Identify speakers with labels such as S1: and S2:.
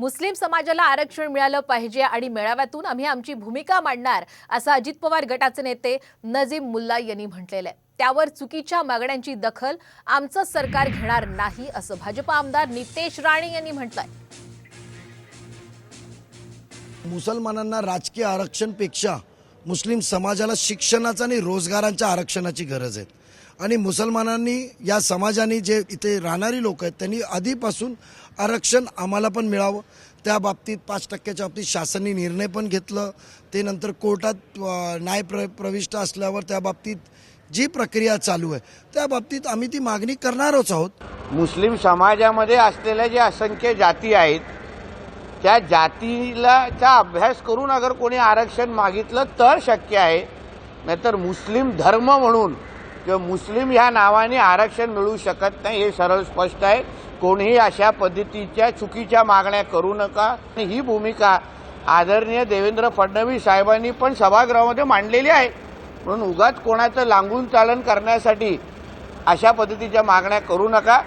S1: मुस्लिम समाजाला आरक्षण मिळालं पाहिजे आणि मेळाव्यातून आम्ही आमची भूमिका मांडणार असं अजित पवार गटाचे नेते नजीम मुल्ला यांनी म्हटलेलं आहे. त्यावर चुकीच्या मागण्यांची दखल आमचं सरकार घेणार नाही असं भाजपा आमदार नितेश राणे यांनी म्हटलंय.
S2: मुसलमानांना राजकीय आरक्षणपेक्षा मुस्लिम समाजाला शिक्षणाचं आणि रोजगारांच्या आरक्षणाची गरज आहे. आणि मुसलमानांनी या समाजाने जे इथे राहणारी लोक आहेत त्यांनी आधीपासून आरक्षण आम्हाला पण मिळावं. त्या बाबतीत पाच टक्क्याच्या बाबतीत शासनाने निर्णय पण घेतलं. ते नंतर कोर्टात न्याय प्र प्रविष्ट असल्यावर त्या बाबतीत जी प्रक्रिया चालू आहे त्या बाबतीत आम्ही ती मागणी करणारच आहोत.
S3: मुस्लिम समाजामध्ये असलेल्या ज्या असंख्य जाती आहेत त्या जातीला त्या अभ्यास करून अगर कोणी आरक्षण मागितलं तर शक्य आहे. नाहीतर मुस्लिम धर्म म्हणून किंवा मुस्लिम ह्या नावाने आरक्षण मिळू शकत नाही हे सरळ स्पष्ट आहे. कोणीही अशा पद्धतीच्या चुकीच्या मागण्या करू नका. ही भूमिका आदरणीय देवेंद्र फडणवीस साहेबांनी पण सभागृहामध्ये मांडलेली आहे. म्हणून उगाच कोणाचं लांबून चालन करण्यासाठी अशा पद्धतीच्या मागण्या करू नका.